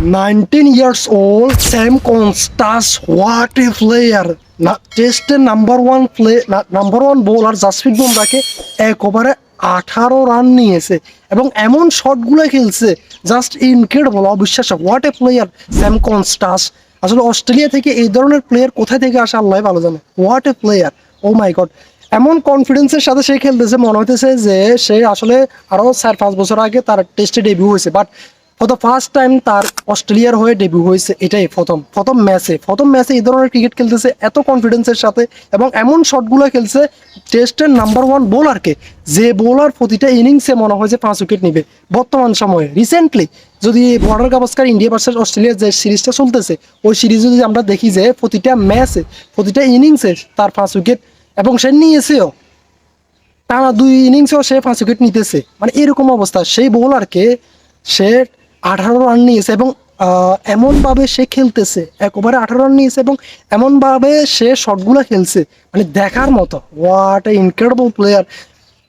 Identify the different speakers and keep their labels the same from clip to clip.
Speaker 1: Nineteen years old Sam Konstas what a player না টেস্টের number one play number one bowler Jasprit বুমরাকে এক ওভারে আঠারো রান নিয়েছে। এবং এমন শটগুলো খেলছে জাস্ট ইনক্রেডিবল অবিশ্বাস্য what a player Sam Konstas আসলে অস্ট্রেলিয়া থেকে এই ধরনের প্লেয়ার কোথায় থেকে আসে আল্লাহ ভালো জানে। What a player oh my god এমন কনফিডেন্সের সাথে সে খেলতেছে, মনে হইতেছে যে সে আসলে আরও চার, পাঁচ বছর আগে তার টেস্টে ডেবিউ হয়েছে। বাট দ্য ফার্স্ট টাইম তার অস্ট্রেলিয়ার হয়ে ডেবিউ হয়েছে এটাই প্রথম। প্রথম ম্যাচে প্রথম ম্যাচে এই ধরনের ক্রিকেট খেলতেছে, এত কনফিডেন্সের সাথে এবং এমন শটগুলো খেলছে টেস্টের নাম্বার ওয়ান বোলারকে যে বোলার প্রতিটা ইনিংসে মনে হয় যে পাঁচ উইকেট নিবে। বর্তমান সময়ে রিসেন্টলি যদি বর্ডার গাভাস্কার ইন্ডিয়া ভার্সেস অস্ট্রেলিয়ার যে সিরিজটা চলতেছে, ওই সিরিজে যদি আমরা দেখি যে প্রতিটা ম্যাচে প্রতিটা ইনিংসে তার পাঁচ উইকেট এবং সে নিয়েছেও, টানা দুই ইনিংসেও সে পাঁচ উইকেট নিতেছে। মানে এরকম অবস্থা। সেই বোলারকে সে আঠারো রান নিয়েছে এবং এমনভাবে সে খেলতেছে এক ওভারে আঠারো রান নিয়েছে এবং এমনভাবে সে শটগুলো খেলছে মানে দেখার মতো। হোয়াট এ ইনক্রেডিবল প্লেয়ার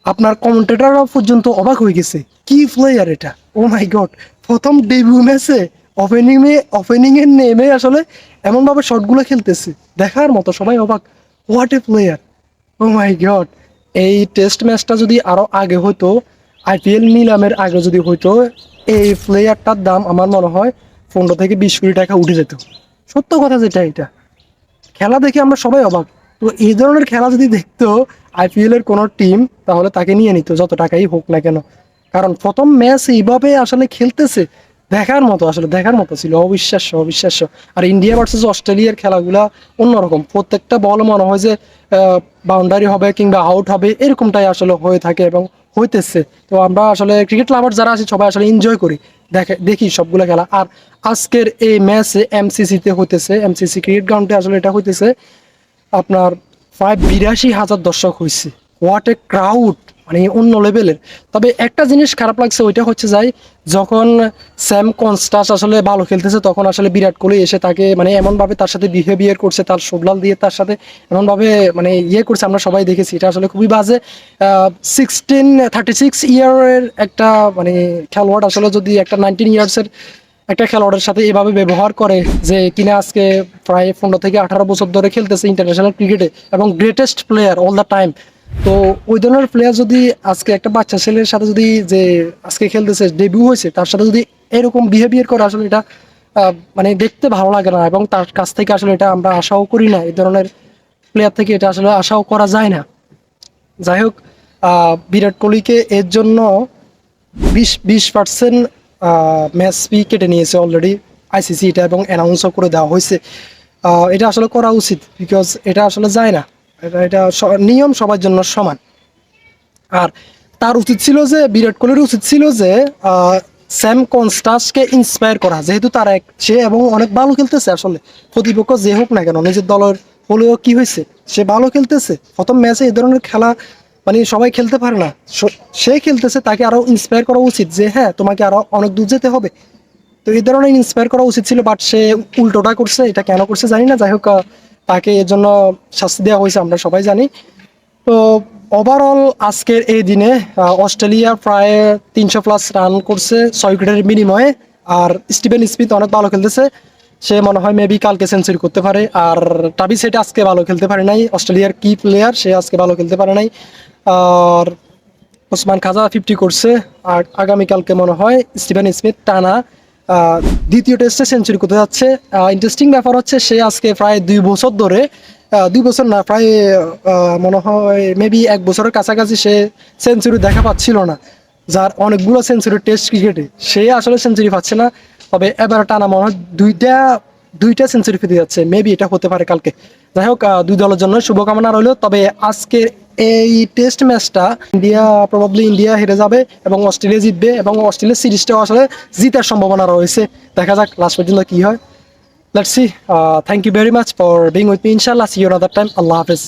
Speaker 1: আপনার কমেন্টেটাররা পর্যন্ত অবাক হয়ে গেছে, কি প্লেয়ার এটা? ও মাই গড প্রথম ডেবিউ ম্যাচে ওপেনিংয়ে ওপেনিংয়ে নেমে আসলে এমনভাবে শটগুলো খেলতেছে, দেখার মতো, সবাই অবাক। What a player oh my god এই টেস্ট ম্যাচটা যদি আরও আগে হতো আইপিএল নিলামের আগে যদি হইতো, এই প্লেয়ারটার দাম আমার মনে হয় পনেরো থেকে বিশ কোটি টাকা উঠে যেত। সত্য কথা যেটা এটা। খেলা দেখে আমরা সবাই অবাক। তো এই ধরনের খেলা যদি দেখতো আইপিএল এর কোনো টিম তাহলে তাকে নিয়ে নিত, যত টাকাই হোক না কেন। কারণ প্রথম ম্যাচ এইভাবে আসলে খেলতেছে, দেখার মতো, আসলে দেখার মতো ছিল। অবিশ্বাস্য অবিশ্বাস্য। আর ইন্ডিয়া ভার্সেস অস্ট্রেলিয়ার খেলাগুলা অন্যরকম। প্রত্যেকটা বল মনে হয় যে বাউন্ডারি হবে কিংবা আউট হবে, এরকমটাই আসলে হয়ে থাকে এবং হইতেছে। তো আমরা আসলে ক্রিকেট লাভার যারা আছে, সবাই আসলে এনজয় করি। দেখে, দেখি সবগুলো খেলা। আর আজকের এই ম্যাচে এমসিসিতে হইতেছে। এমসিসি ক্রিকেট গ্রাউন্ডে আসলে এটা হইতেছে, আপনার প্রায় বিরাশি হাজার দর্শক হয়েছে হোয়াট এ ক্রাউড মানে অন্য লেভেলের। তবে একটা জিনিস খারাপ লাগছে, ওইটা হচ্ছে যাই যখন স্যাম কনস্টাস আসলে ভালো খেলতেছে, তখন আসলে বিরাট কোহলি এসে তাকে মানে এমনভাবে তার সাথে বিহেভিয়ার করছে, তার শোভলাল দিয়ে তার সাথে এমনভাবে মানে ইয়ে করছে, আমরা সবাই দেখেছি। এটা আসলে খুবই বাজে। সিক্সটিন থার্টি সিক্স ইয়ারের একটা মানে খেলোয়াড় আসলে যদি একটা নাইনটিন ইয়ার্সের একটা খেলোয়াড়ের সাথে এভাবে ব্যবহার করে যে কিনা আজকে প্রায় পনেরো থেকে আঠারো বছর ধরে খেলতেছে ইন্টারন্যাশনাল ক্রিকেটে এবং greatest player all the time তো ওই ধরনের প্লেয়ার যদি আজকে একটা বাচ্চা ছেলের সাথে যদি যে আজকে খেলতেছে ডেবিউ হয়েছে, তার সাথে যদি এরকম বিহেভিয়ার করে, আসলে এটা মানে দেখতে ভালো লাগে না এবং তার কাছ থেকে আসলে এটা আমরা আশাও করি না। এই ধরনের প্লেয়ার থেকে এটা আসলে আশাও করা যায় না। যাই হোক বিরাট কোহলিকে এর জন্য বিশ বিশ পার্সেন্ট ম্যাচ ফি কেটে নিয়েছে অলরেডি আইসিসি এটা এবং অ্যানাউন্সও করে দেওয়া হয়েছে। এটা আসলে করা উচিত বিকজ এটা আসলে যায় না। এটা নিয়ম সবার জন্য সমান। আর তার উচিত ছিল যে, বিরাট কোহলির উচিত ছিল যে স্যাম কনস্টাসকে ইন্সপায়ার করা। যেহেতু তার এক, সে এবং অনেক ভালো খেলতেছে আসলে। প্রতিপক্ষ যে হোক না কেন, নিজের দলের হলেও কি হয়েছে? সে ভালো খেলতেছে। প্রথম ম্যাচে এই ধরনের খেলা মানে সবাই খেলতে পারে না। সে খেলতেছে, তাকে আরও ইন্সপায়ার করা উচিত যে হ্যাঁ তোমাকে আরও অনেক দূর যেতে হবে। তো এই ধরনের ইন্সপায়ার করা উচিত ছিল বাট সে উল্টোটা করছে, এটা কেন করছে জানি না। যাই হোক তাকে এর জন্য শাস্তি দেওয়া হয়েছে, আমরা সবাই জানি। তো ওভারঅল আজকের এই দিনে অস্ট্রেলিয়া প্রায় তিনশো প্লাস রান করছে, ছয় উইকেটের বিনিময়ে। আর স্টিভেন স্মিথ অনেক ভালো খেলতেছে। সে মনে হয় মেবি কালকে সেঞ্চুরি করতে পারে। আর টাবি সেট আজকে ভালো খেলতে পারে নাই। অস্ট্রেলিয়ার কি প্লেয়ার সে আজকে ভালো খেলতে পারে নাই। আর ওসমান খাজা ফিফটি করছে। আর আগামীকালকে মনে হয় স্টিভেন স্মিথ টানা দ্বিতীয় টেস্টে সেঞ্চুরি করতে যাচ্ছে। ইন্টারেস্টিং ব্যাপার হচ্ছে সে আজকে প্রায় দুই বছর ধরে দুই বছর না, প্রায় মনে হয় মেবি এক বছরের কাছাকাছি সে সেঞ্চুরি দেখা পাচ্ছিল না। যার অনেকগুলো সেঞ্চুরি টেস্ট ক্রিকেটে সে আসলে সেঞ্চুরি পাচ্ছে না। তবে এবার টানা মনে হয় দুইটা দুইটা সেঞ্চুরি পেতে যাচ্ছে। মেবি এটা হতে পারে কালকে। যাই হোক দুই দলের জন্য শুভকামনা রইল। তবে আজকের এই টেস্ট ম্যাচটা ইন্ডিয়া প্রবাবলি ইন্ডিয়া হেরে যাবে এবং অস্ট্রেলিয়া জিতবে এবং অস্ট্রেলিয়া সিরিজটাও আসলে জিতার সম্ভাবনা রয়েছে। দেখা যাক লাস্ট পর্যন্ত কি হয়। Let's see thank you very much for being with me ইনশাল্লাহ সি ইউ আদার টাইম আল্লাহ হাফেজ।